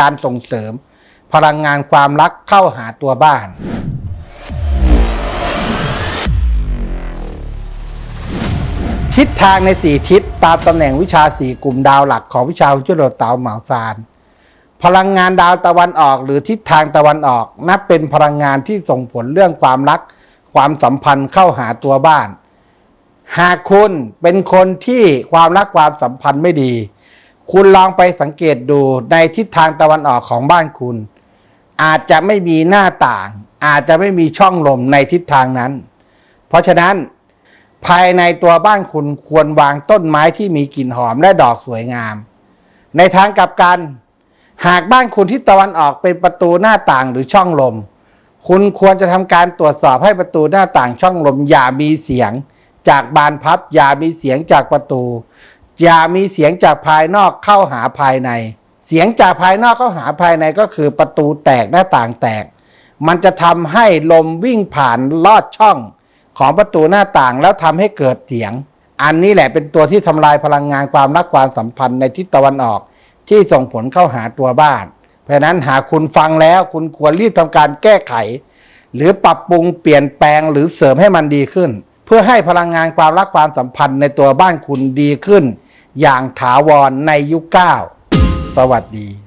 การส่งเสริม พลังงานความรักเข้าหาตัวบ้าน ทิศทางในสี่ทิศตามตำแหน่งวิชาสี่กลุ่มดาวหลักของวิชาฮวงจุ้ยโดดเตาเหมาซานพลังงานดาวตะวันออกหรือทิศทางตะวันออก นับเป็นพลังงานที่ส่งผลเรื่องความรัก ความสัมพันธ์เข้าหาตัวบ้าน หากคุณเป็นคนที่ความรักความสัมพันธ์ไม่ดี คุณลองไปสังเกตดูในทิศทางตะวันออกของบ้านคุณ อาจจะไม่มีหน้าต่าง อาจจะไม่มีช่องลมในทิศทางนั้น เพราะฉะนั้น ภายในตัวบ้านคุณควรวางต้นไม้ที่มีกลิ่นหอมและดอกสวยงาม ในทางกลับกัน หากบ้านคุณทิศตะวันออกเป็นประตูหน้าต่างหรือช่องลม คุณควรจะทำการตรวจสอบให้ประตูหน้าต่างช่องลมอย่ามีเสียง จากบานพับอย่ามีเสียงจากประตู อย่ามีเสียงจากภายนอกเข้าหาภายใน เสียงจากภายนอกเข้าหาภายในก็คือประตูแตกหน้าต่างแตก มันจะทำให้ลมวิ่งผ่านลอดช่องของประตูหน้าต่างแล้วทำให้เกิดเสียง อันนี้แหละเป็นตัวที่ทำลายพลังงานความรักความสัมพันธ์ในทิศตะวันออกที่ส่งผลเข้าหาตัวบ้าน เพราะฉะนั้นหากคุณฟังแล้วคุณควรรีบทำการแก้ไข หรือปรับปรุงเปลี่ยนแปลงหรือเสริมให้มันดีขึ้น เพื่อให้พลังงานความรักความสัมพันธ์ในตัวบ้านคุณดีขึ้น อย่างถาวรในยุคเก้าสวัสดี